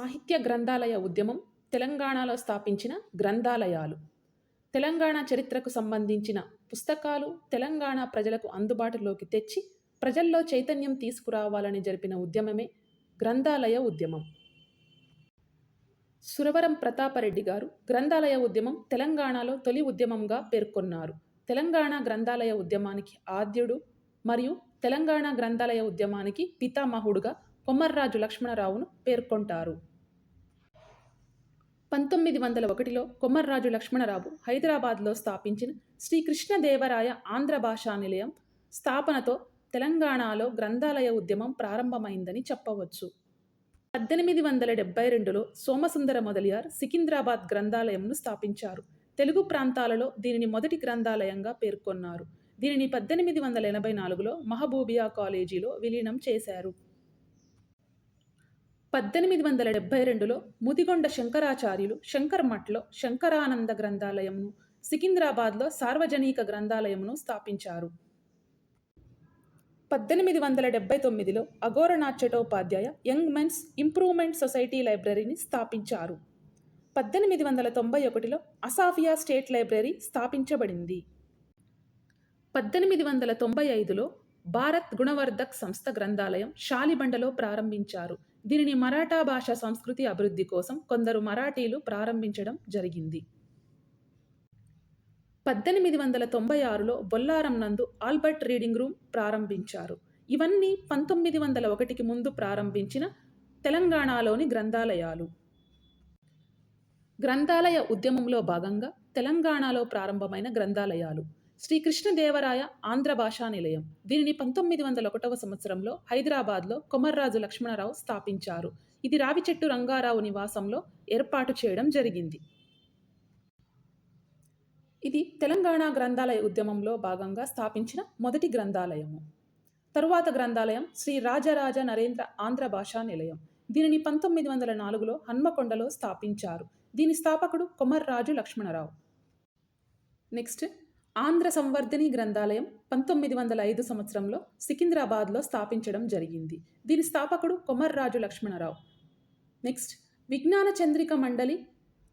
సాహిత్య గ్రంథాలయ ఉద్యమం తెలంగాణలో స్థాపించిన గ్రంథాలయాలు. తెలంగాణ చరిత్రకు సంబంధించిన పుస్తకాలు తెలంగాణ ప్రజలకు అందుబాటులోకి తెచ్చి ప్రజల్లో చైతన్యం తీసుకురావాలని జరిపిన ఉద్యమమే గ్రంథాలయ ఉద్యమం. సురవరం ప్రతాపరెడ్డి గారు గ్రంథాలయ ఉద్యమం తెలంగాణలో తొలి ఉద్యమంగా పేర్కొన్నారు. తెలంగాణ గ్రంథాలయ ఉద్యమానికి ఆద్యుడు మరియు తెలంగాణ గ్రంథాలయ ఉద్యమానికి పితామహుడుగా కొమ్మర్రాజు లక్ష్మణరావును పేర్కొంటారు. పంతొమ్మిది వందల ఒకటిలో కొమర్రాజు లక్ష్మణరావు హైదరాబాద్లో స్థాపించిన శ్రీకృష్ణదేవరాయ ఆంధ్ర భాషా నిలయం స్థాపనతో తెలంగాణలో గ్రంథాలయ ఉద్యమం ప్రారంభమైందని చెప్పవచ్చు. పద్దెనిమిది వందల డెబ్బై రెండులో సోమసుందర మొదలియార్ సికింద్రాబాద్ గ్రంథాలయంను స్థాపించారు. తెలుగు ప్రాంతాలలో దీనిని మొదటి గ్రంథాలయంగా పేర్కొన్నారు. దీనిని పద్దెనిమిది వందల ఎనభై నాలుగులో మహబూబియా కాలేజీలో విలీనం చేశారు. పద్దెనిమిది వందల డెబ్బై రెండులో ముదిగొండ శంకరాచార్యులు శంకర్మఠ్లో శంకరానంద గ్రంథాలయంను సికింద్రాబాద్లో సార్వజనిక గ్రంథాలయంను స్థాపించారు. పద్దెనిమిది వందల డెబ్బై తొమ్మిదిలో Aghoranath Chattopadhyay young men's improvement society లైబ్రరీని స్థాపించారు. పద్దెనిమిది వందల తొంభై ఒకటిలో అసాఫియా స్టేట్ లైబ్రరీ స్థాపించబడింది. పద్దెనిమిది వందల తొంభై ఐదులో భారత్ గుణవర్ధక్ సంస్థ గ్రంథాలయం షాలిబండలో ప్రారంభించారు. దీనిని మరాఠా భాష సంస్కృతి అభివృద్ధి కోసం కొందరు మరాఠీలు ప్రారంభించడం జరిగింది. పద్దెనిమిది వందల తొంభై ఆరులో బొల్లారం నందు ఆల్బర్ట్ రీడింగ్ రూమ్ ప్రారంభించారు. ఇవన్నీ పంతొమ్మిది వందల ఒకటికి ముందు ప్రారంభించిన తెలంగాణలోని గ్రంథాలయాలు. గ్రంథాలయ ఉద్యమంలో భాగంగా తెలంగాణలో ప్రారంభమైన గ్రంథాలయాలు. శ్రీకృష్ణదేవరాయ ఆంధ్ర భాషా నిలయం. దీనిని పంతొమ్మిది వందల ఒకటవ సంవత్సరంలో హైదరాబాద్లో కొమర్రాజు లక్ష్మణరావు స్థాపించారు. ఇది రావిచెట్టు రంగారావు నివాసంలో ఏర్పాటు చేయడం జరిగింది. ఇది తెలంగాణ గ్రంథాలయ ఉద్యమంలో భాగంగా స్థాపించిన మొదటి గ్రంథాలయము. తరువాత గ్రంథాలయం శ్రీ రాజరాజ నరేంద్ర ఆంధ్ర భాషా నిలయం. దీనిని పంతొమ్మిది వందల నాలుగులో హన్మకొండలో స్థాపించారు. దీని స్థాపకుడు కొమర్రాజు లక్ష్మణరావు. నెక్స్ట్ ఆంధ్ర సంవర్ధని గ్రంథాలయం పంతొమ్మిది వందల ఐదు సంవత్సరంలో సికింద్రాబాద్లో స్థాపించడం జరిగింది. దీని స్థాపకుడు కొమర్రాజు లక్ష్మణరావు. నెక్స్ట్ విజ్ఞాన చంద్రిక మండలి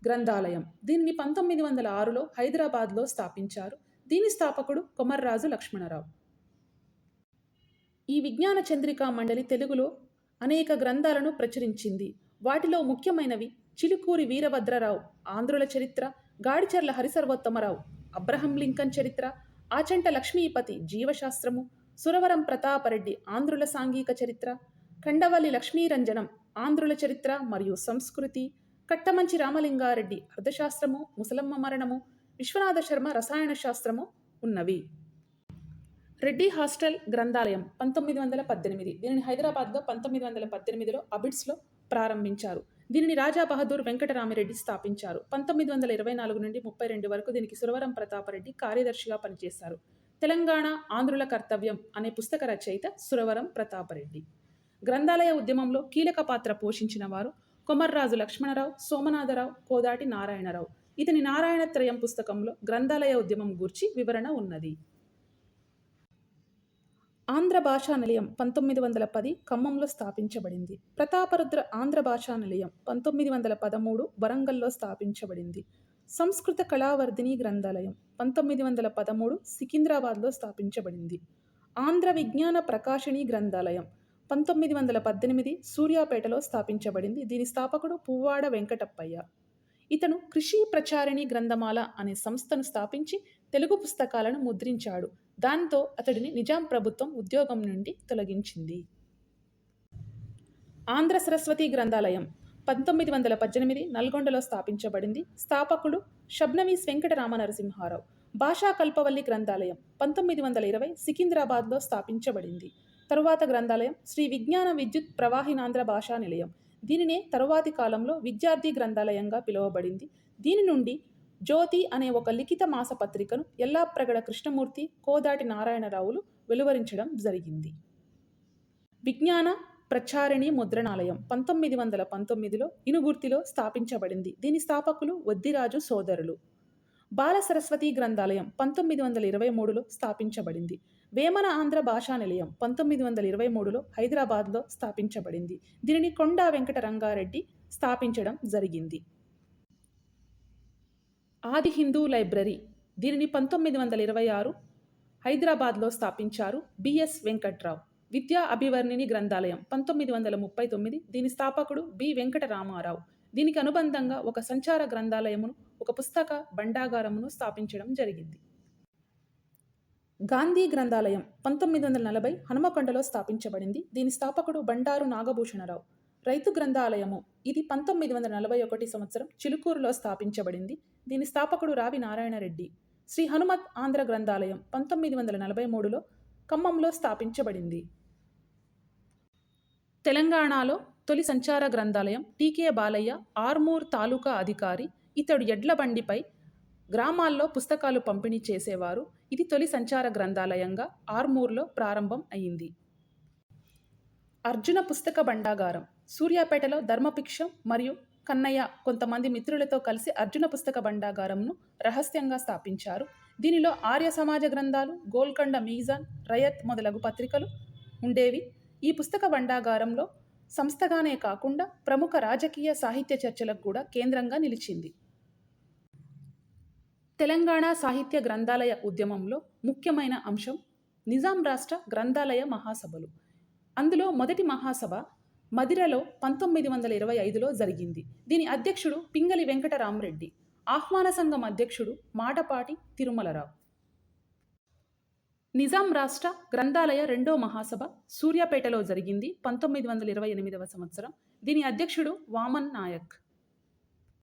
గ్రంథాలయం. దీనిని పంతొమ్మిది వందల ఆరులో హైదరాబాద్లో స్థాపించారు. దీని స్థాపకుడు కొమర్రాజు లక్ష్మణరావు. ఈ విజ్ఞాన చంద్రిక మండలి తెలుగులో అనేక గ్రంథాలను ప్రచురించింది. వాటిలో ముఖ్యమైనవి చిలుకూరి వీరభద్రరావు ఆంధ్రుల చరిత్ర గాడిచర్ల హరిసర్వోత్తమరావు అబ్రహం లింకన్ చరిత్ర ఆచంట లక్ష్మీపతి జీవశాస్త్రము సురవరం ప్రతాపరెడ్డి ఆంధ్రుల సాంఘిక చరిత్ర కండవల్లి లక్ష్మీరంజనం ఆంధ్రుల చరిత్ర మరియు సంస్కృతి కట్టమంచి రామలింగారెడ్డి అర్థశాస్త్రము ముసలమ్మ మరణము విశ్వనాథ శర్మ రసాయన శాస్త్రము ఉన్నవి. రెడ్డి హాస్టల్ గ్రంథాలయం పంతొమ్మిది వందల పద్దెనిమిది. దీనిని హైదరాబాద్లో పంతొమ్మిది వందల పద్దెనిమిదిలో అబిడ్స్లో ప్రారంభించారు. దీనిని రాజా బహదూర్ వెంకటరామిరెడ్డి స్థాపించారు. పంతొమ్మిది వందల ఇరవై నాలుగు నుండి ముప్పై రెండు వరకు దీనికి సురవరం ప్రతాపరెడ్డి కార్యదర్శిగా పనిచేశారు. తెలంగాణ ఆంధ్రుల కర్తవ్యం అనే పుస్తక రచయిత సురవరం ప్రతాపరెడ్డి గ్రంథాలయ ఉద్యమంలో కీలక పాత్ర పోషించిన వారు కొమర్రాజు లక్ష్మణరావు సోమనాథరావు కోదాటి నారాయణరావు. ఇతని నారాయణత్రయం పుస్తకంలో గ్రంథాలయ ఉద్యమం గూర్చి వివరణ ఉన్నది. ఆంధ్ర భాషా నిలయం పంతొమ్మిది వందల పది ఖమ్మంలో స్థాపించబడింది. ప్రతాపరుద్ర ఆంధ్ర భాషా నిలయం పంతొమ్మిది వందల పదమూడు వరంగల్లో స్థాపించబడింది. సంస్కృత కళావర్ధిని గ్రంథాలయం పంతొమ్మిది వందల పదమూడు సికింద్రాబాద్లో స్థాపించబడింది. ఆంధ్ర విజ్ఞాన ప్రకాశిణి గ్రంథాలయం పంతొమ్మిది వందల పద్దెనిమిది సూర్యాపేటలో స్థాపించబడింది. దీని స్థాపకుడు పువ్వాడ వెంకటప్పయ్య. ఇతను కృషి ప్రచారిణి గ్రంథమాల అనే సంస్థను స్థాపించి తెలుగు పుస్తకాలను ముద్రించాడు. దాంతో అతడిని నిజాం ప్రభుత్వం ఉద్యోగం నుండి తొలగించింది. ఆంధ్ర సరస్వతి గ్రంథాలయం పంతొమ్మిది వందల పద్దెనిమిది నల్గొండలో స్థాపించబడింది. స్థాపకుడు షబ్నవీస్ వెంకటరామ నరసింహారావు భాషా కల్పవల్లి గ్రంథాలయం పంతొమ్మిది వందల ఇరవై సికింద్రాబాద్లో స్థాపించబడింది. తరువాత గ్రంథాలయం శ్రీ విజ్ఞాన విద్యుత్ ప్రవాహినాంధ్ర భాషా నిలయం. దీనినే తరువాతి కాలంలో విద్యార్థి గ్రంథాలయంగా పిలువబడింది. దీని నుండి జ్యోతి అనే ఒక లిఖిత మాసపత్రికను ఎల్లాప్రగడ కృష్ణమూర్తి కోదాటి నారాయణరావులు వెలువరించడం జరిగింది. విజ్ఞాన ప్రచారిణి ముద్రణాలయం పంతొమ్మిది వందల పంతొమ్మిదిలో ఇనుగుర్తిలో స్థాపించబడింది. దీని స్థాపకులు వద్దిరాజు సోదరులు. బాల సరస్వతి గ్రంథాలయం పంతొమ్మిది వందల ఇరవై మూడులో స్థాపించబడింది. వేమన ఆంధ్ర భాషా నిలయం పంతొమ్మిది వందల ఇరవై మూడులో హైదరాబాద్లో స్థాపించబడింది. దీనిని కొండా వెంకట రంగారెడ్డి స్థాపించడం జరిగింది. ఆది హిందూ లైబ్రరీ దీనిని పంతొమ్మిది వందల ఇరవై ఆరు హైదరాబాద్లో స్థాపించారు బిఎస్ వెంకట్రావు. విద్యా అభివర్ణిని గ్రంథాలయం పంతొమ్మిది వందల ముప్పై తొమ్మిది దీని స్థాపకుడు బి వెంకటరామారావు. దీనికి అనుబంధంగా ఒక సంచార గ్రంథాలయమును ఒక పుస్తక భండాగారమును స్థాపించడం జరిగింది. గాంధీ గ్రంథాలయం పంతొమ్మిది వందల నలభై హనుమకొండలో స్థాపించబడింది. దీని స్థాపకుడు బండారు నాగభూషణరావు. రైతు గ్రంథాలయము. ఇది పంతొమ్మిది వందల నలభై ఒకటి సంవత్సరం చిలుకూరులో స్థాపించబడింది. దీని స్థాపకుడు రావి నారాయణరెడ్డి. శ్రీ హనుమత్ ఆంధ్ర గ్రంథాలయం పంతొమ్మిది వందల నలభై మూడులో ఖమ్మంలో స్థాపించబడింది. తెలంగాణలో తొలి సంచార గ్రంథాలయం టీకే బాలయ్య ఆర్మూర్ తాలూకా అధికారి. ఇతడు ఎడ్ల బండిపై గ్రామాల్లో పుస్తకాలు పంపిణీ చేసేవారు. ఇది తొలి సంచార గ్రంథాలయంగా ఆర్మూర్లో ప్రారంభం అయింది. అర్జున పుస్తక భండాగారం సూర్యాపేటలో ధర్మభిక్షం మరియు కన్నయ్య కొంతమంది మిత్రులతో కలిసి అర్జున పుస్తక భండాగారంను రహస్యంగా స్థాపించారు. దీనిలో ఆర్య సమాజ గ్రంథాలు గోల్కొండ మీజాన్ రయత్ మొదలగు పత్రికలు ఉండేవి. ఈ పుస్తక భండాగారంలో సంస్థగానే కాకుండా ప్రముఖ రాజకీయ సాహిత్య చర్చలకు కూడా కేంద్రంగా నిలిచింది. తెలంగాణ సాహిత్య గ్రంథాలయ ఉద్యమంలో ముఖ్యమైన అంశం నిజాం రాష్ట్ర గ్రంథాలయ మహాసభలు. అందులో మొదటి మహాసభ మదిరలో పంతొమ్మిది వందల ఇరవై ఐదులో జరిగింది. దీని అధ్యక్షుడు పింగళి వెంకటరామరెడ్డి ఆహ్వాన సంఘం అధ్యక్షుడు మాటపాటి తిరుమలరావు. నిజాం రాష్ట్ర గ్రంథాలయ రెండో మహాసభ సూర్యాపేటలో జరిగింది పంతొమ్మిది వందల ఇరవై ఎనిమిదవ సంవత్సరం. దీని అధ్యక్షుడు వామన్ నాయక్.